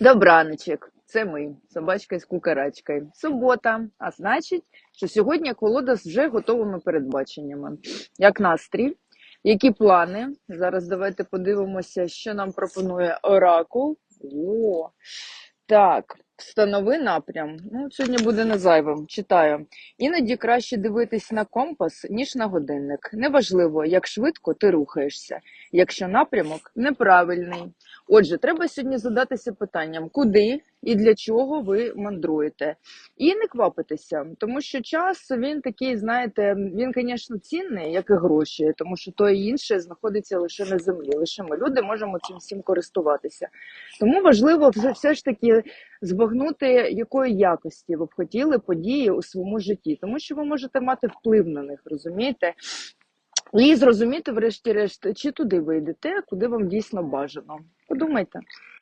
Добраночок, це ми, собачка з кукарачкою. Субота, а значить, що сьогодні колода з вже готовими передбаченнями. Як настрій, які плани? Зараз давайте подивимося, що нам пропонує Оракул. О, так, встанови напрям. Ну, сьогодні буде не зайвим. Читаю. Іноді краще дивитись на компас, ніж на годинник. Неважливо, як швидко ти рухаєшся, якщо напрямок неправильний. Отже, треба сьогодні задатися питанням, куди і для чого ви мандруєте. І не квапитися, тому що час він такий, знаєте, він, звісно, цінний, як і гроші, тому що то і інше знаходиться лише на землі. Лише ми люди можемо цим всім користуватися. Тому важливо все, все ж таки збагнути, якої якості ви б хотіли події у своєму житті, тому що ви можете мати вплив на них, розумієте? І зрозуміти, врешті-решт, чи туди ви йдете, куди вам дійсно бажано. Подумайте.